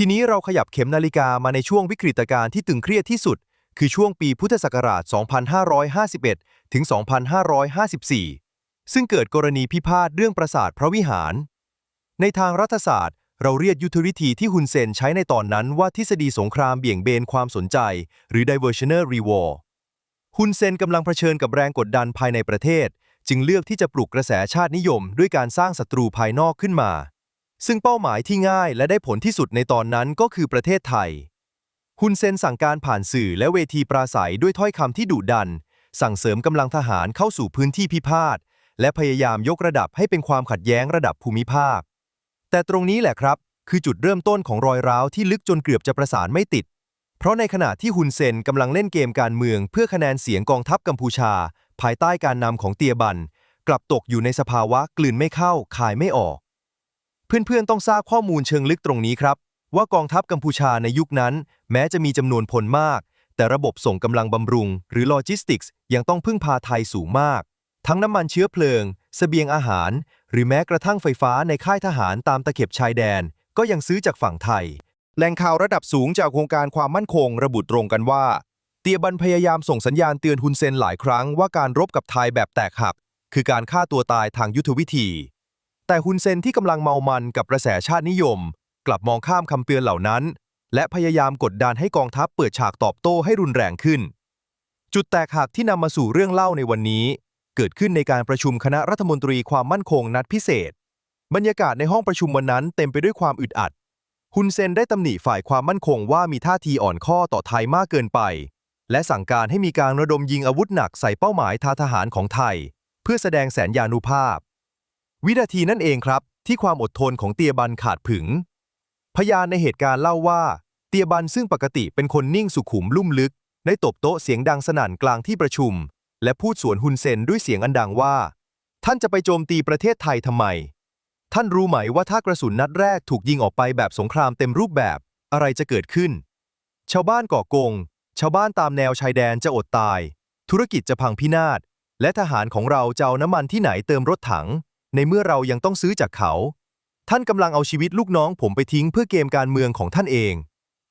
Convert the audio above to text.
ทีนี้เราขยับเข็มนาฬิกามาในช่วงวิกฤตการณ์ที่ตึงเครียดที่สุด คือช่วงปีพุทธศักราช 2551 ถึง 2554 ซึ่งเกิดกรณีพิพาทเรื่องปราสาทพระวิหาร ในทางรัฐศาสตร์ เราเรียกยุทธวิธีที่ฮุนเซนใช้ในตอนนั้นว่าทฤษฎีสงครามเบี่ยงเบนความสนใจ หรือ diversionary war ฮุนเซนกำลังเผชิญกับแรงกดดันภายในประเทศ จึงเลือกที่จะปลุกกระแสชาตินิยม ด้วยการสร้างศัตรูภายนอกขึ้นมา ซึ่งเป้าหมายที่ง่ายและได้ผลที่สุดในตอนนั้นก็คือประเทศไทย ฮุนเซนสั่งการผ่านสื่อและเวทีปราศัยด้วยถ้อยคำที่ดุดัน สั่งเสริมกำลังทหารเข้าสู่พื้นที่พิพาท และพยายามยกระดับให้เป็นความขัดแย้งระดับภูมิภาค แต่ตรงนี้แหละครับ คือจุดเริ่มต้นของรอยร้าวที่ลึกจนเกือบจะประสานไม่ติด เพราะในขณะที่ฮุนเซนกำลังเล่นเกมการเมือง เพื่อคะแนนเสียงกองทัพกัมพูชา ภายใต้การนำของเตียบัน กลับตกอยู่ในสภาวะกลืนไม่เข้าคายไม่ออก เพื่อนๆต้องทราบข้อมูลเชิงลึกตรงนี้ครับ ว่ากองทัพกัมพูชาในยุคนั้น แม้จะมีจำนวนพลมาก แต่ระบบส่งกำลังบำรุง หรือโลจิสติกส์ยังต้องพึ่งพาไทยสูงมาก ทั้งน้ำมันเชื้อเพลิงเสบียงอาหาร หรือแม้กระทั่งไฟฟ้าในค่ายทหารตามตะเข็บชายแดน ก็ยังซื้อจากฝั่งไทย แหล่งข่าวระดับสูงจากโครงการความมั่นคง ระบุตรงกันว่า เตียบันพยายามส่งสัญญาณเตือนฮุนเซนหลายครั้งว่าการรบกับไทยแบบแตกหัก คือการฆ่าตัวตายทางยุทธวิธี แต่ฮุนเซนที่กำลังเมามันกับกระแสชาตินิยม กลับมองข้ามคำเตือนเหล่านั้น และพยายามกดดันให้กองทัพเปิดฉากตอบโต้ให้รุนแรงขึ้น จุดแตกหักที่นำมาสู่เรื่องเล่าในวันนี้ เกิดขึ้นในการประชุมคณะรัฐมนตรีความมั่นคงนัดพิเศษ บรรยากาศในห้องประชุมวันนั้นเต็มไปด้วยความอึดอัดฮุนเซนได้ตำหนิฝ่ายความมั่นคงว่ามีท่าทีอ่อนข้อต่อไทยมากเกินไป และสั่งการให้มีการระดมยิงอาวุธหนักใส่เป้าหมายทาทหารของไทย เพื่อแสดงแสนยานุภาพ วินาทีนั่นเองครับ ที่ความอดทนของเตียบันขาดผึง พยานในเหตุการณ์เล่าว่า เตียบันซึ่งปกติเป็นคนนิ่งสุขุมลุ่มลึก ได้ตบโต๊ะเสียงดังสนั่นกลางที่ประชุม และพูดสวนฮุนเซนด้วยเสียงอันดังว่า ท่านจะไปโจมตีประเทศไทยทำไม ท่านรู้ไหมว่าถ้ากระสุนนัดแรกถูกยิงออกไปแบบสงครามเต็มรูปแบบ อะไรจะเกิดขึ้น ชาวบ้านก่อกง ชาวบ้านตามแนวชายแดนจะอดตาย ธุรกิจจะพังพินาศและทหารของเราจะเอาน้ำมันที่ไหนเติมรถถัง ในเมื่อเรายังต้องซื้อจากเขา ท่านกำลังเอาชีวิตลูกน้องผมไปทิ้งเพื่อเกมการเมืองของท่านเอง